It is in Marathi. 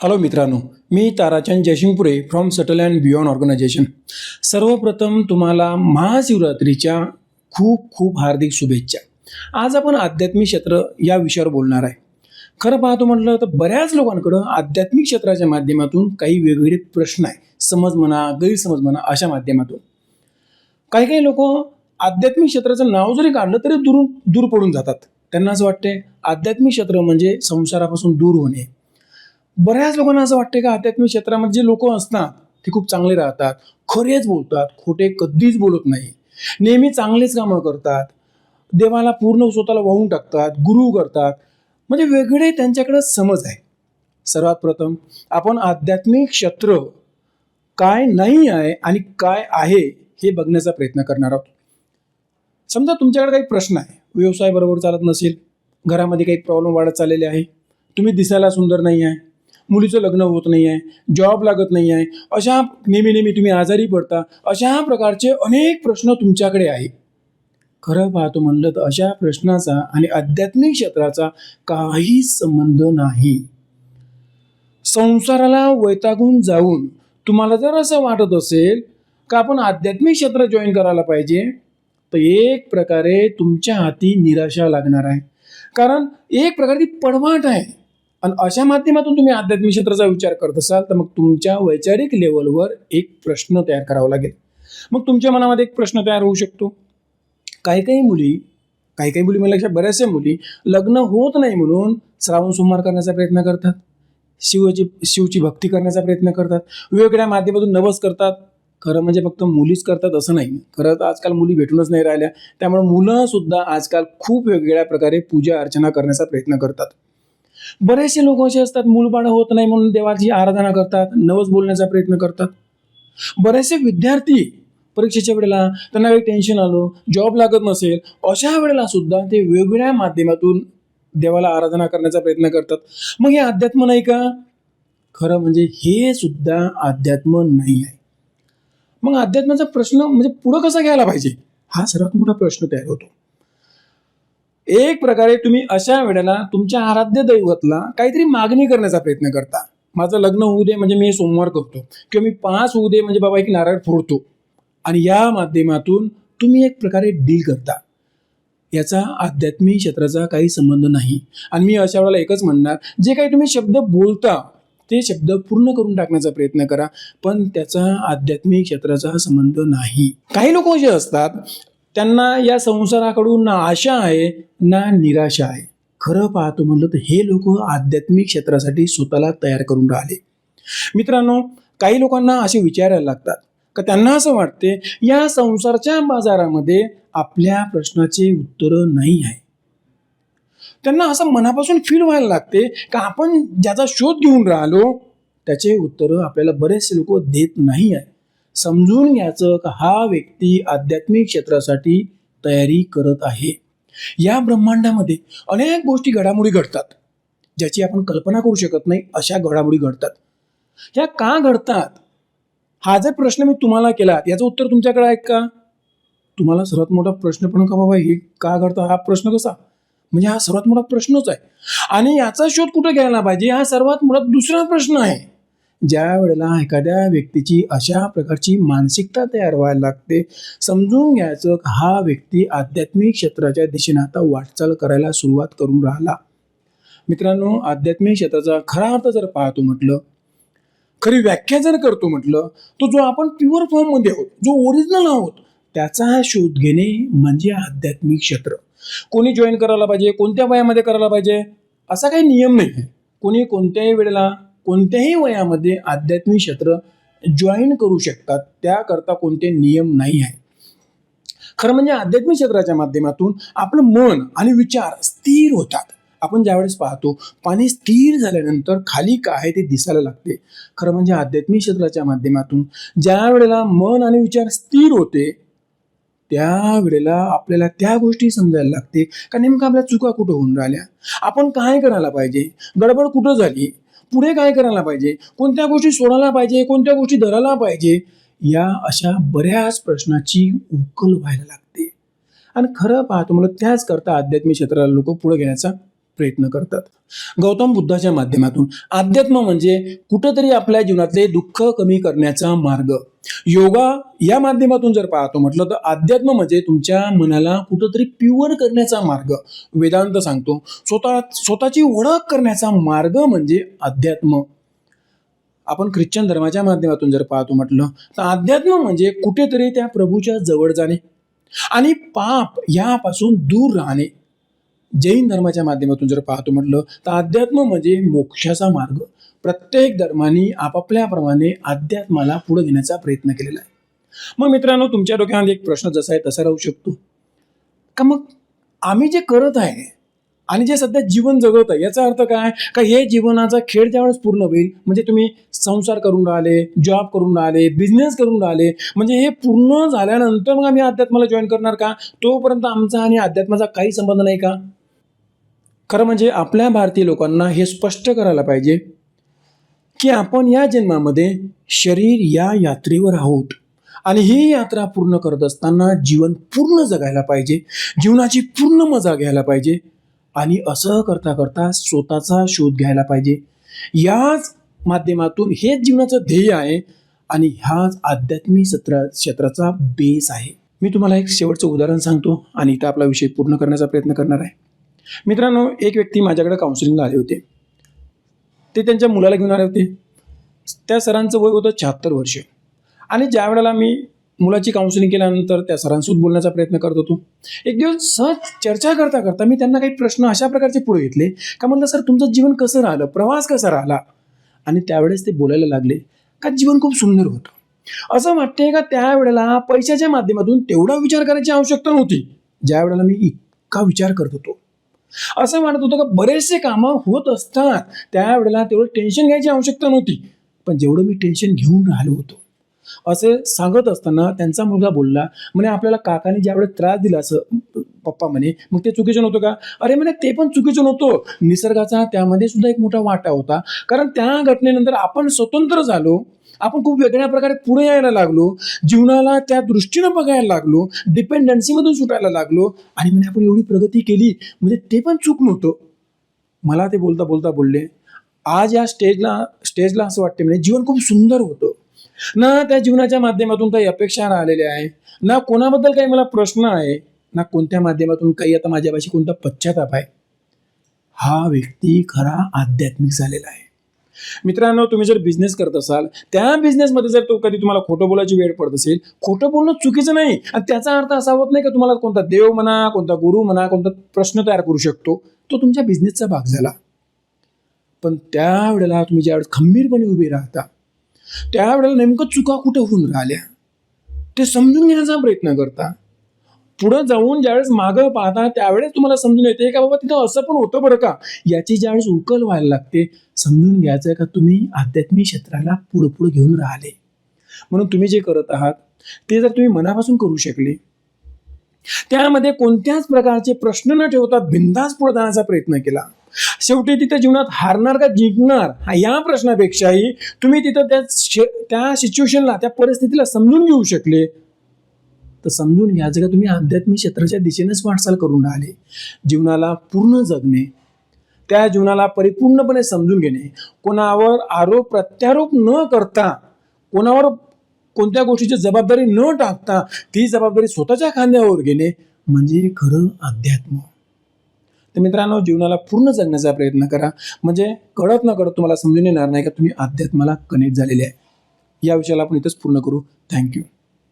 हॅलो मित्रांनो. मी Tarachand Jayshingpure from subtle and beyond organisation सर्वप्रथम तुम्हाला महाशिवरात्रीच्या खूप खूप हार्दिक शुभेच्छा. आज आपण आध्यात्मिक क्षेत्र या विषयावर बोलणार आहे. खरं पाहतो म्हटलं तर बऱ्याच लोकांकडं आध्यात्मिक क्षेत्राच्या माध्यमातून काही वेगवेगळे प्रश्न आहे समज म्हणा गैरसमज म्हणा अशा माध्यमातून. काही काही लोक आध्यात्मिक क्षेत्राचं नाव जरी काढलं तरी दूर दूर पडून जातात. त्यांना असं वाटते आध्यात्मिक क्षेत्र म्हणजे संसारापासून दूर होणे. बऱ्याच लोकांना असं वाटतं का आध्यात्मिक क्षेत्रामध्ये जे लोक असतात ते खूप चांगले राहतात खरेच बोलतात खोटे कधीच बोलत नाही. नेहमी चांगलेच कामं करतात देवाला पूर्ण स्वतःला वाहून टाकतात गुरु करतात. म्हणजे वेगळे त्यांच्याकडे समज आहे. सर्वात प्रथम आपण आध्यात्मिक क्षेत्र काय नाही आहे आणि काय आहे हे बघण्याचा प्रयत्न करणार आहोत. समजा तुमच्याकडे काही प्रश्न आहे व्यवसाय बरोबर चालत नसेल घरामध्ये काही प्रॉब्लेम वाढत चाललेले आहे तुम्ही दिसायला सुंदर नाही आहे मुलीचं लग्न होत नाही आहे जॉब लागत नाही आहे अशा नेहमी नेहमी तुम्ही आजारी पडता अशा प्रकारचे अनेक प्रश्न तुमच्याकडे आहे खरं पाहतो म्हणलं तर अशा प्रश्नाचा आणि आध्यात्मिक क्षेत्राचा काही संबंध नाही. संसाराला वैतागून जाऊन तुम्हाला जर असं वाटत असेल का आपण आध्यात्मिक क्षेत्र जॉईन करायला पाहिजे तर एक प्रकारे तुमच्या हाती निराशा लागणार आहे. कारण एक प्रकारे ती पडवाट आहे. आणि अशा माध्यमातून तुम्ही आध्यात्मिक क्षेत्राचा विचार करत असाल तर मग तुमच्या वैचारिक लेवलवर एक प्रश्न तयार करावा लागेल. मग तुमच्या मनामध्ये एक प्रश्न तयार होऊ शकतो. काही काही मुली काही काही मुली मला बऱ्याचशा मुली लग्न होत नाही म्हणून श्रावण सोमवार करण्याचा प्रयत्न करतात. शिवची शिवची भक्ती करण्याचा प्रयत्न करतात. वेगवेगळ्या माध्यमातून नवस करतात. खरं म्हणजे फक्त मुलीच करतात असं नाही. खरं तर आजकाल मुली भेटूनच नाही राहिल्या. त्यामुळे मुलंसुद्धा आजकाल खूप वेगवेगळ्या प्रकारे पूजा अर्चना करण्याचा प्रयत्न करतात. बरेचसे लोक असे असतात मूलबाळ होत नाही म्हणून देवाची आराधना करतात नवस बोलण्याचा प्रयत्न करतात. बरेचसे विद्यार्थी परीक्षेच्या वेळेला त्यांना काही टेन्शन आलं जॉब लागत नसेल अशा वेळेला सुद्धा ते वेगवेगळ्या माध्यमातून देवाला आराधना करण्याचा प्रयत्न करतात. मग हे अध्यात्म नाही का? खरं म्हणजे हे सुद्धा अध्यात्म नाही आहे. मग अध्यात्माचा प्रश्न म्हणजे पुढं कसा घ्यायला पाहिजे? हा सर्वात मोठा प्रश्न तयार होतो. एक प्रकारे तुम्ही अशा वेळेला तुमच्या आराध्य दैवतला काहीतरी मागणी करण्याचा प्रयत्न करता. माझं लग्न होऊ दे म्हणजे मी सोमवार करतो. किंवा मी पास होऊ दे म्हणजे बाबा एक नारळ फोडतो. आणि या माध्यमातून तुम्ही एक प्रकारे डील करता. याचा आध्यात्मिक क्षेत्राचा काही संबंध नाही. आणि मी अशा वेळेला एकच म्हणणार जे काही तुम्ही शब्द बोलता ते शब्द पूर्ण करून टाकण्याचा प्रयत्न करा पण त्याचा आध्यात्मिक क्षेत्राचा संबंध नाही. काही लोक जे असतात त्यांना या संसाराकडून ना आशा आहे ना निराशा आहे. खरं पाहतो म्हणलं तर हे लोक आध्यात्मिक क्षेत्रासाठी स्वतःला तयार करून राहिले. मित्रांनो काही लोकांना असे विचारायला लागतात का त्यांना असं वाटते या संसारच्या बाजारामध्ये आपल्या प्रश्नाचे उत्तरं नाही आहे. त्यांना असं मनापासून फील व्हायला लागते का आपण ज्याचा शोध घेऊन राहिलो त्याचे उत्तरं आपल्याला बरेचसे लोक देत नाही आहे समजून घ्यायचं का हा व्यक्ती आध्यात्मिक क्षेत्रासाठी तयारी करत आहे. या ब्रह्मांडामध्ये अनेक गोष्टी घडामोडी घडतात ज्याची आपण कल्पना करू शकत नाही अशा घडामोडी घडतात. ह्या का घडतात? हा जर प्रश्न मी तुम्हाला केला याचं उत्तर तुमच्याकडे आहे का? तुम्हाला सर्वात मोठा प्रश्न पण का बाबा हे का घडतं? हा प्रश्न कसा? म्हणजे हा सर्वात मोठा प्रश्नच आहे. आणि याचा शोध कुठं घ्यायला पाहिजे? हा सर्वात मोठा दुसरा प्रश्न आहे. ज्या वेळेला एखाद्या व्यक्तीची अशा प्रकारची मानसिकता तयार व्हायला लागते समजून घ्यायचं की हा व्यक्ती आध्यात्मिक क्षेत्राच्या दिशेने आता वाटचाल करायला सुरुवात करून राहिला. मित्रांनो आध्यात्मिक क्षेत्राचा खरा अर्थ जर पाहतो म्हटलं खरी व्याख्या जर करतो म्हटलं तो जो आपण प्युअर फॉर्ममध्ये आहोत जो ओरिजिनल आहोत त्याचा शोध घेणे म्हणजे आध्यात्मिक क्षेत्र. कोणी जॉईन करायला पाहिजे कोणत्या वयामध्ये करायला पाहिजे असा काही नियम नाही कोणी कोणत्याही वेळेला कोणत्याही वयामध्ये आध्यात्मिक क्षेत्र जॉईन करू शकतात त्याकरता कोणते नियम नाही आहे खरं म्हणजे आध्यात्मिक क्षेत्राच्या माध्यमातून आपलं मन आणि विचार स्थिर होतात. आपण ज्यावेळेस पाहतो पाणी स्थिर झाल्यानंतर खाली काय आहे ते दिसायला लागते. खरं म्हणजे आध्यात्मिक क्षेत्राच्या माध्यमातून ज्या वेळेला मन आणि विचार स्थिर होते त्यावेळेला आपल्याला त्या गोष्टी समजायला लागते. का नेमकं आपल्या चुका कुठं होऊन राहिल्या? आपण काय करायला पाहिजे? गडबड कुठं झाली? पुढे काय करायला पाहिजे? कोणत्या गोष्टी सोडायला पाहिजे? कोणत्या गोष्टी धरायला पाहिजे? या अशा बऱ्याच प्रश्नाची उकल व्हायला लागते. आणि खरं पाहतो मला त्याच करता आध्यात्मिक क्षेत्राला लोक पुढे घेण्याचा प्रयत्न करतात. गौतम बुद्धाच्या माध्यमातून. अध्यात्म म्हणजे कुठंतरी आपल्या जीवनातले दुःख कमी करण्याचा मार्ग. योगा या माध्यमातून जर पाहतो म्हटलं तर अध्यात्म म्हणजे तुमच्या मनाला कुठंतरी प्युअर करण्याचा मार्ग. वेदांत सांगतो स्वतः स्वतःची ओळख करण्याचा मार्ग म्हणजे अध्यात्म आपण ख्रिश्चन धर्माच्या माध्यमातून जर पाहतो म्हटलं तर अध्यात्म म्हणजे कुठेतरी त्या प्रभूच्या जवळ जाणे आणि पाप यापासून दूर राहणे. जैन धर्माच्या माध्यमातून जर पाहतो म्हटलं तर अध्यात्म म्हणजे मोक्षाचा मार्ग. प्रत्येक धर्माने आपापल्याप्रमाणे अध्यात्माला पुढे घेण्याचा प्रयत्न केलेला आहे. मग मित्रांनो तुमच्या डोक्यामध्ये एक प्रश्न जसा आहे तसा राहू शकतो. का मग आम्ही जे करत आहे आणि जे सध्या जीवन जगत आहे याचा अर्थ काय? का हे जीवनाचा खेळ ज्यावेळेस पूर्ण होईल म्हणजे तुम्ही संसार करून राहिले जॉब करून राहिले बिझनेस करून राहिले म्हणजे हे पूर्ण झाल्यानंतर मग आम्ही अध्यात्माला जॉईन करणार का? तोपर्यंत आमचा आणि अध्यात्माचा काही संबंध नाही का? खरं म्हणजे आपल्या भारतीय लोकांना हे स्पष्ट करायला पाहिजे की आपण या जन्मामध्ये शरीर या यात्रेवर आहोत. आणि ही यात्रा पूर्ण करत असताना जीवन पूर्ण जगायला पाहिजे जीवनाची पूर्ण मजा घ्यायला पाहिजे आणि असं करता करता स्वतःचा शोध घ्यायला पाहिजे. याच माध्यमातून हेच जीवनाचं ध्येय आहे आणि हाच आध्यात्मिक सत्र क्षेत्राचा बेस आहे. मी तुम्हाला एक शेवटचं उदाहरण सांगतो आणि इथं आपला विषय पूर्ण करण्याचा प्रयत्न करणार आहे. मित्रांनो एक व्यक्ती माझ्याकडे काउन्सिलिंगला आले होते. ते त्यांच्या मुलाला घेऊन आले होते. त्या सरांचं वय होतं शहात्तर वर्ष. आणि ज्या वेळेला मी मुलाची काउन्सिलिंग केल्यानंतर त्या सरांसोबत बोलण्याचा प्रयत्न करत होतो एक दिवस सहज चर्चा करता करता मी त्यांना काही प्रश्न अशा प्रकारचे पुढे घेतले का म्हटलं सर तुमचं जीवन कसं राहिलं? प्रवास कसा राहिला? आणि त्यावेळेस ते बोलायला लागले का जीवन खूप सुंदर होतं? असं वाटते का त्यावेळेला पैशाच्या माध्यमातून तेवढा विचार करायची आवश्यकता नव्हती ज्या वेळेला मी इतका विचार करत होतो. असं म्हणत होतं का बरेचसे कामं होत असतात. त्यावेळेला तेवढं टेन्शन घ्यायची आवश्यकता नव्हती. पण जेवढं मी टेन्शन घेऊन राहिलो होतो असे सांगत असताना त्यांचा मुलगा बोलला म्हणे आपल्याला काकाने ज्यावेळेस त्रास दिला असं पप्पा म्हणे मग ते चुकीचं नव्हतं का? अरे म्हणे ते पण चुकीचं नव्हतं. निसर्गाचा त्यामध्ये सुद्धा एक मोठा वाटा होता. कारण त्या घटनेनंतर आपण स्वतंत्र झालो. आपण खूप वेगळ्या प्रकारे पुढे यायला लागलो जीवनाला त्या दृष्टीनं बघायला लागलो डिपेंडन्सीमधून सुटायला लागलो आणि म्हणे आपण एवढी प्रगती केली म्हणजे ते पण चूक नव्हतं. मला ते बोलता बोलता बोलले. आज या स्टेजला स्टेजला असं वाटते म्हणजे जीवन खूप सुंदर होतं. ना त्या जीवनाच्या माध्यमातून काही अपेक्षा राहिलेल्या आहे ना कोणाबद्दल काही मला प्रश्न आहे ना कोणत्या माध्यमातून काही आता माझ्यापाशी कोणता पश्चाताप आहे. हा व्यक्ती खरा आध्यात्मिक झालेला आहे. मित्रांनो तुम्ही जर बिझनेस करत असाल त्या बिझनेसमध्ये जर तो कधी तुम्हाला खोटं बोलायची वेळ पडत असेल खोटं बोलणं चुकीचं नाही. आणि त्याचा अर्थ असा होत नाही का तुम्हाला कोणता देव म्हणा कोणता गुरु म्हणा कोणता प्रश्न तयार करू शकतो तो तुमच्या बिझनेसचा भाग झाला. पण त्यावेळेला तुम्ही ज्यावेळेस खंबीरपणे उभे राहता त्यावेळेला नेमकं चुका कुठं होऊन राहिल्या ते समजून घेण्याचा प्रयत्न करता. पुढं जाऊन ज्यावेळेस मागं पाहता त्यावेळेस तुम्हाला समजून येते का बाबा तिथं असं पण होतं बरं का? याची ज्यावेळेस उकल व्हायला लागते समजून घ्यायचं का तुम्ही आध्यात्मिक क्षेत्राला पुढं पुढं घेऊन राहिले. म्हणून तुम्ही जे करत आहात ते जर तुम्ही मनापासून करू शकले त्यामध्ये कोणत्याच प्रकारचे प्रश्न न ठेवता बिंदास पुढे जाण्याचा प्रयत्न केला. शेवटी तिथे जीवनात हारणार का जिंकणार या प्रश्नापेक्षाही तुम्ही तिथं त्या त्या सिच्युएशनला त्या परिस्थितीला समजून घेऊ शकले. तर समजून घ्यायचं का तुम्ही आध्यात्मिक क्षेत्राच्या दिशेनेच वाटचाल करून राहिले. जीवनाला पूर्ण जगणे त्या जीवनाला परिपूर्णपणे समजून घेणे. कोणावर आरोप प्रत्यारोप न करता कोणावर कोणत्या गोष्टीची जबाबदारी न टाकता ती जबाबदारी स्वतःच्या खांद्यावर घेणे म्हणजे खरं अध्यात्म. तर मित्रांनो जीवनाला पूर्ण जगण्याचा प्रयत्न करा. म्हणजे कळत न कळत तुम्हाला समजून येणार नाही का तुम्ही अध्यात्माला कनेक्ट झालेले आहे. या विषयाला आपण इथंच पूर्ण करू. थँक्यू